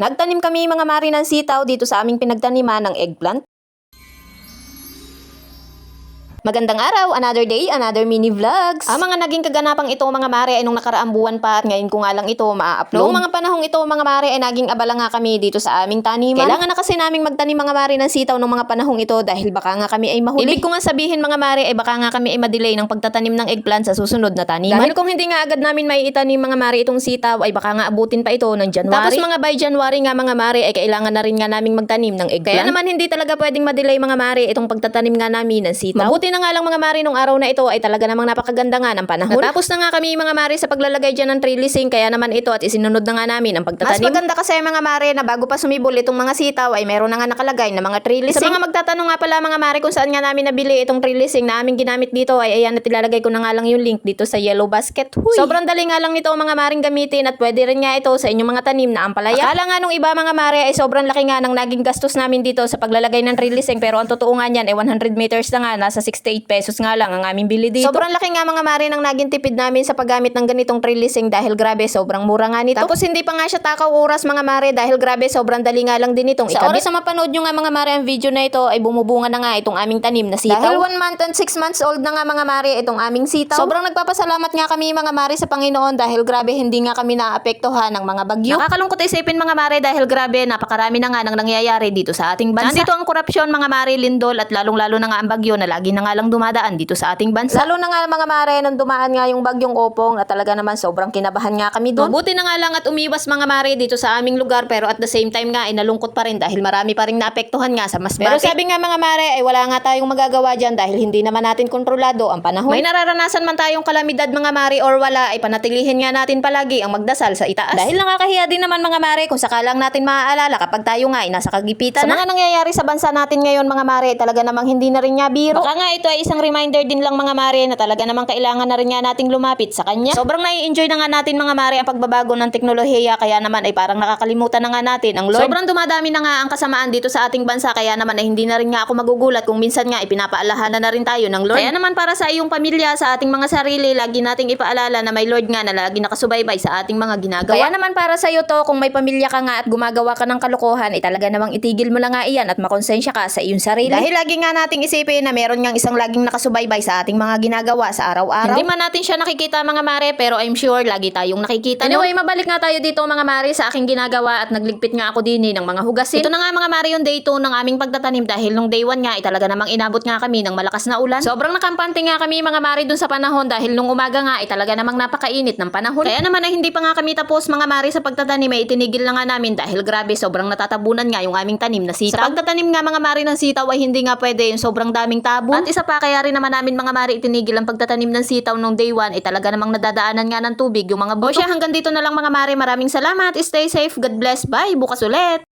Nagtanim kami mga mari ng sitaw dito sa aming pinagtaniman ng eggplant. Magandang araw, another day, another mini vlogs. Ang mga naging kaganapang ito mga mare ay nung nakaraang buwan pa at ngayon ko nga lang ito maa-upload. Noong mga panahong ito mga mare ay naging abala nga kami dito sa aming taniman. Kailangan na kasi naming magtanim mga mare ng sitaw nung mga panahong ito dahil baka nga kami ay mahuli. Ibig ko nga sabihin mga mare ay baka nga kami ay madelay ng pagtatanim ng eggplant sa susunod na taniman. Dahil kung hindi nga agad namin may itanim mga mare itong sitaw ay baka nga abutin pa ito ng January. Tapos mga by January nga mga mare ay kailangan na rin nga naming magtanim ng eggplant. Kaya naman hindi talaga pwedeng madelay mga mare itong pagtatanim nga namin ng sitaw. Mabuti na nga lang mga mare nung araw na ito ay talaga namang napakaganda nga ng panahon. Natapos na nga kami mga mare sa paglalagay dyan ng trellising kaya naman ito at isinunod na nga namin ang pagtatanim. Mas maganda kasi mga mare na bago pa sumibol itong mga sitaw ay meron na nga nakalagay na mga trellising. Sa mga magtatanong nga pala mga mare kung saan nga namin nabili itong trellising na aming ginamit dito ay ayan at ilalagay ko na nga lang yung link dito sa yellow basket. Huy. Sobrang dali nga lang nito mga maring gamitin at pwede rin nga ito sa inyong mga tanim na ampalaya. Akala nga nung iba mga mare ay sobrang laki nga ng naging gastos namin dito sa paglalagay ng trellising pero ang totoo nga niyan ay 100 meters na nga nasa 68 pesos nga lang ang aming bili dito. Sobrang laki nga mga mare ng naging tipid namin sa paggamit ng ganitong trellising dahil grabe sobrang mura nga nito. Tapos hindi pa nga siya takaw oras mga mare dahil grabe sobrang dali nga lang din itong Sa oras na mapanood nyo nga mga mare ang video na ito ay bumubunga na nga itong aming tanim na sitaw. Dahil 1 month and 6 months old na nga mga mare itong aming sitaw. Sobrang nagpapasalamat nga kami mga mare sa Panginoon dahil grabe hindi nga kami naapektuhan ng mga bagyo. Nakakalungkot isipin mga mare dahil grabe napakarami na nga nang nangyayari dito sa ating bansa. Nandito ang korupsyon mga mare lindol at lalong-lalo na nga ang bagyo na lagi na nga lang dumadaan dito sa ating bansa. Lalo na nga mga mare nung dumaan nga yung bagyong opong at talaga naman sobrang kinabahan nga kami doon. Mabuti na nga lang at umiwas mga mare dito sa aming lugar pero at the same time nga ay nalungkot pa rin dahil marami pa rin naapektuhan nga sa mas Pero sabi nga mga mare ay wala nga tayong magagawa dyan dahil hindi naman natin kontrolado ang panahon. May nararanasan man tayong kalamidad mga mare or wala ay panatilihin nga natin palagi ang magdasal sa itaas. Dahil nakakahiya din naman mga mare kung sakalang natin maaalala kapag tayo nga ay nasa kagipitan sa mga nangyayari sa bansa natin ngayon mga mare talaga namang hindi na rin niya biro. Baka nga ito ay isang reminder din lang mga mare na talaga namang kailangan na rin nga nating lumapit sa kanya. Sobrang nai-enjoy na nga natin mga mare ang pagbabago ng teknolohiya kaya naman ay parang nakakalimutan na nga natin ang Lord. Sobrang dumadami na nga ang kasamaan dito sa ating bansa kaya naman ay hindi na rin nga ako magugulat kung minsan nga ipinapaalahan na rin tayo ng Lord. Kaya naman para sa iyong pamilya, sa ating mga sarili, lagi nating ipaalala na may Lord nga na lagi nakasubaybay sa ating mga ginagawa. Kaya naman para sa iyo to, kung may pamilya ka nga at gumagawa ka ng kalokohan, ay talaga namang itigil mo lang nga iyan at makonsensya ka sa iyong sarili. Dahil lagi nga nating isipin na meron ngang isang laging nakasubaybay sa ating mga ginagawa sa araw-araw. Hindi man natin siya nakikita mga mare, pero I'm sure lagi tayong nakikita. Anyway, mabalik nga tayo dito mga mare sa aking ginagawa at nagligpit nga ako din eh ng mga hugasin. Ito na nga mga mare yung day 2 ng aming pagtatanim dahil nung day 1 nga ay talaga namang inabot nga kami ng malakas na ulan. Sobrang nakampante nga kami mga mare dun sa panahon dahil nung umaga nga ay talaga namang napakainit ng panahon. Kaya naman ay hindi pa nga kami tapos mga mare sa pagtatanim ay itinigil na nga namin dahil grabe sobrang natatabunan nga yung aming tanim na sitaw. Sa pagtatanim nga mga mare ng sitaw ay hindi nga pwede yung sobrang daming tabo. At isa pa kaya rin naman namin mga mare itinigil ang pagtatanim ng sitaw nung day 1 ay talaga namang nadadaanan nga ng tubig yung mga buto. O siya hanggang dito na lang mga mare maraming salamat. Stay safe. God bless. Bye. Bukas ulit.